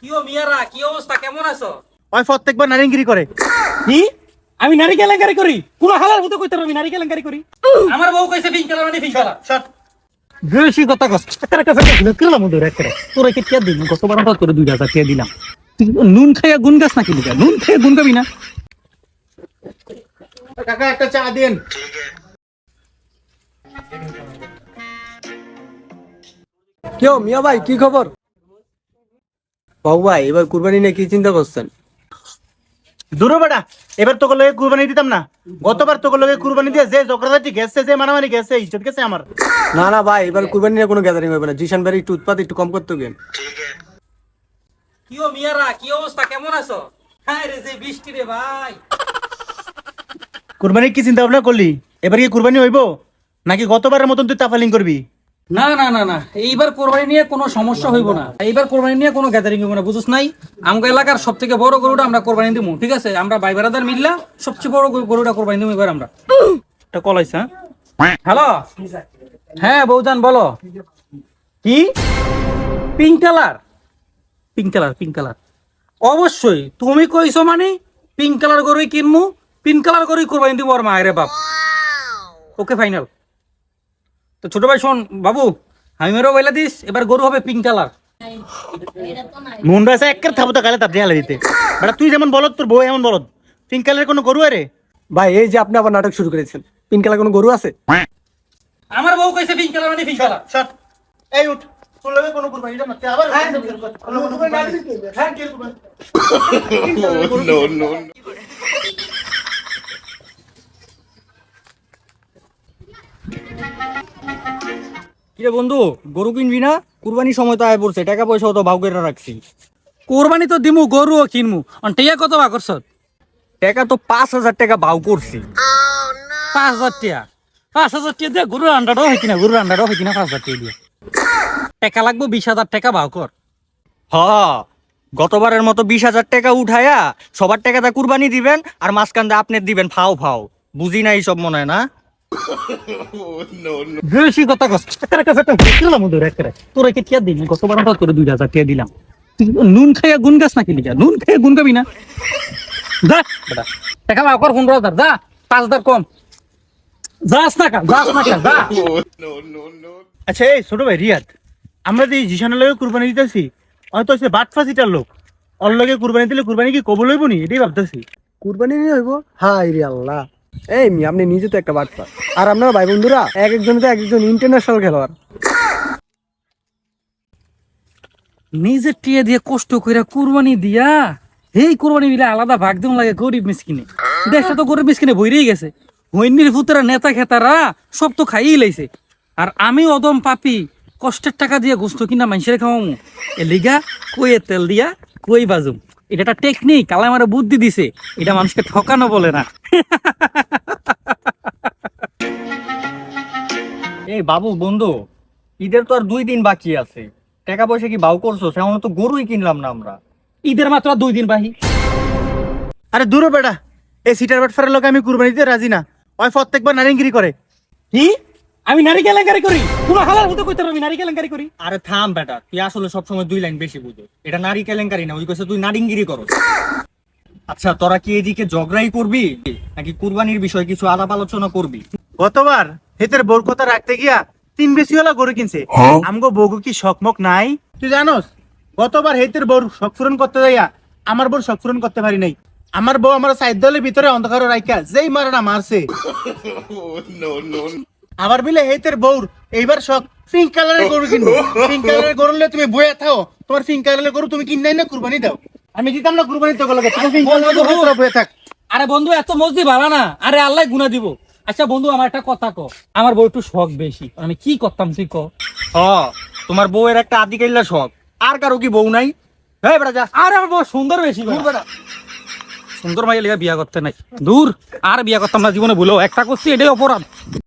কিও মিয়ারা কি অবস্থা? কেমন আছো? ওই প্রত্যেকবার নারিঙ্গিরি করে। কি? আমি নারী কেলেঙ্কারি করি? কোন হালার মতো কইতে আমি নারী কেলেঙ্কারি করি? আমার বউ কইছে পিঙ্ক কালার মানে পিঙ্ক কালার শট বেশি কথা কস। একটা কাছে দিল। কিলাম ওদের একটা তোরা কে টিয়া দিন গতবার হঠাৎ করে দুই হাজার টিয়া দিলাম। নুন খাইয়া গুন গাছ নাকি দিকা নুন খাইয়া গুন গাবি না? কাকা একটা চা দেন। কেউ মিয়া ভাই কি খবর? বাবু ভাই এবার কুরবানি নিয়ে কি চিন্তা করছেন? দূর বেটা এবার তোকে লগে কুরবানি দিতাম না। গতবার তোকে লগে কুরবানি দিয়ে যে জকরাজাটি গেছে যে মানামানি গেছে ইজ্জত গেছে আমার। না না ভাই এবার কুরবানি নিয়ে কোনো গ্যাদারিং হবে না। জিশান ভাই একটু উৎপাদ একটু কম করতে গেন কিও মিয়ারা কি অবস্থা? কেমন আছো? হ্যাঁ রে যে বৃষ্টি রে ভাই। কুরবানি কি চিন্তা ভাবনা করলি? এবার কি কুরবানি হইব? নাকি গতবারের মতন তুই তাফালিং করবি? না না না না। এইবার কোরবানি নিয়ে কোনো সমস্যা হইব না। এইবার কোরবানি নিয়ে কোনো গ্যাদারিং হইব না বুঝছ নাই? আমগো এলাকার সব থেকে বড় গরুটা আমরা কোরবানি দিব ঠিক আছে? আমরা ভাই বেড়াদার মিললা সবচেয়ে বড় গরুটা কোরবানি দিব এবার আমরা। এটা কলাইছে হ্যাঁ? হ্যালো? হ্যাঁ বৌজান বলো। কি? Pink colour pink colour pink colour অবশ্যই তুমি কইছো মানে পিঙ্ক কালার গরুই কিনমু পিঙ্ক কালার গরুই কোরবানি দিব আর মায়ের বাপ। ওকে ফাইনাল তো ছোট ভাই শোন বাবু আমি মেরো বইলা দিস এবার গরু হবে পিঙ্ক কালার মুন্ডা আছে একের থাবো তো গালে তাপ দিয়ে দিতে। বেটা তুই যেমন বলদ তোর বউ এমন বলদ। পিঙ্ক কালারের কোনো গরু আরে? ভাই এই যে আপনি আবার নাটক শুরু করেছেন পিঙ্ক কালার কোনো গরু আছে? আমার বউ কইছে পিঙ্ক কালার মানে পিঙ্ক কালার শট এই উঠ তোর লগে কোনো কুরবানি না তুই আবার হ্যাঁ। কি কুরবানি? কিরে বন্ধু গরু কিনবি না? কুরবানির সময় তো আয় পড়ছে টাকা পয়সাও তো ভাগ করে রাখছি। কোরবানি তো দিমু গরুও কিনমু। অন টেয়া কত বা করছ? টাকা তো পাঁচ হাজার টাকা ভাও করছি। পাঁচ হাজার টিয়া। পাঁচ হাজার টিয়া দিয়ে গরুর আন্ডারও হয় কিনা গরুর আন্ডারও হয় কিনা পাঁচ হাজার টিয়া দিয়ে। টাকা লাগবো বিশ হাজার টাকা ভাও কর। হ গতবারের মতো বিশ হাজার টাকা উঠায়া সবার টাকাটা কুরবানি দিবেন আর মাঝখান দিয়ে আপনি দিবেন ফাও ফাও। বুঝি না এইসব মনে হয় না? বেশি কথা কস। একটা কাছে কিলাম ওদের একটা তোরা কে টিয়া দিন গতবার হঠাৎ করে দুই হাজার টিয়া দিলাম। নুন খাইয়া গুন গাছ নাকি লিখা? নুন খাইয়া গুন গাবি না? যা বেটা। টাকা ভাও কর পনেরো হাজার যা। পাঁচ হাজার কম। যাস না কা যাস না কা যা। আচ্ছা এই ছোট ভাই রিয়াদ আমরা যে জিশানের লগে কুরবানি দিতেছি হয়তো সে বাটফাসিটার লোক। ওর লগে কুরবানি দিলে কুরবানি কি কবল হইব নি? এটাই ভাবতেছি। কুরবানি নিয়ে হইব? হাই রে আল্লাহ। এই আপনি নিজে তো একটা বাটপা আর আপনার ভাই বন্ধুরা, এক একজন তো এক একজন ইন্টারন্যাশনাল খেলোয়াড়। নিজের টিয়া দিয়ে কষ্ট কইরা কুরবানি দিয়া, এই কুরবানি দিলে আলাদা ভাগ দেন লাগে গরিব মিসকিনে। দেশটা তো গরিব মিসকিনে বইরেই গেছে। হইনির ভূতেরা, নেতা খেতারা, সব তো খাইই লাইছে। আর আমি অদম পাপি, কষ্টের টাকা দিয়ে গোস্ত কিনা মানুষের খাওয়ামু। এ লিগা কয়ে তেল দিয়া, কই বাজুম। এটা একটা টেকনিক কালা আমার বুদ্ধি দিছে। এটা মানুষকে ঠকানো বলে না। এই বাবু বন্ধু ঈদের তো আর দুই দিন বাকি আছে। টাকা পয়সা কি বাউ করছ? সেমন তো গরুই কিনলাম না আমরা। ঈদের মাত্র আর দুই দিন বাহি আরে দূর বেটা এই সিটার বাটফারের লোক আমি কুরবানি দিতে রাজি না। ওই প্রত্যেকবার নারিঙ্গিরি করে। কি? আমি নারী কেলেঙ্কারি করি। কোন হালার মতো কইতে আমি নারী কেলেঙ্কারি করি। আরে থাম বেটা তুই আসলে সবসময় দুই লাইন বেশি বুঝো। এটা নারী কেলেঙ্কারি না ওই কইছে তুই নারিঙ্গিরি করো। আচ্ছা তোরা কি এদিকে ঝগড়াই করবি? নাকি কুরবানির বিষয়ে কিছু আলাপ আলোচনা করবি? গতবার হেতের বোর কথা রাখতে গিয়া তিন বেশি হলা গরু কিনছে। আমগো বউগো কি শখমক নাই? তুই জানোস গতবার হেতের বউর শখ পূরণ করতে যাইয়া আমার বউর শখ পূরণ করতে পারি নাই। আমার বউ আমার সাইড দলের ভিতরে অন্ধকার রাইকা যেই মারাটা মারছে। আবার বিলে হেতের বউর এইবার শখ পিঙ্ক কালারের গরু কিনবো। পিঙ্ক কালারের গরু নিলে তুমি বইয়া থাও তোমার পিঙ্ক কালারের গরু তুমি কিন নাই না কুরবানি দাও। আমি দিতাম না কুরবানি তো লাগে তুমি পিঙ্ক কালারের গরু বইয়া থাক। আরে বন্ধু এত মসজিদ ভাড়া না। আরে আল্লাহ গুনা দিব। আচ্ছা বন্ধু আমার একটা কথা কো আমার বউ একটু শখ বেশি। আমি কি করতাম তুই কো হ তোমার বউয়ের একটা আদিকাইলা শখ। আর কারও কি বউ নাই? হ্যাঁ বেটা যা। আর আমার বউ সুন্দর বেশি বেটা। সুন্দর মাইয়া লিগা বিয়া করতে নাই। দূর আর বিয়া করতাম না জীবনে ভুলো একটা করছি এটাই অপরাধ।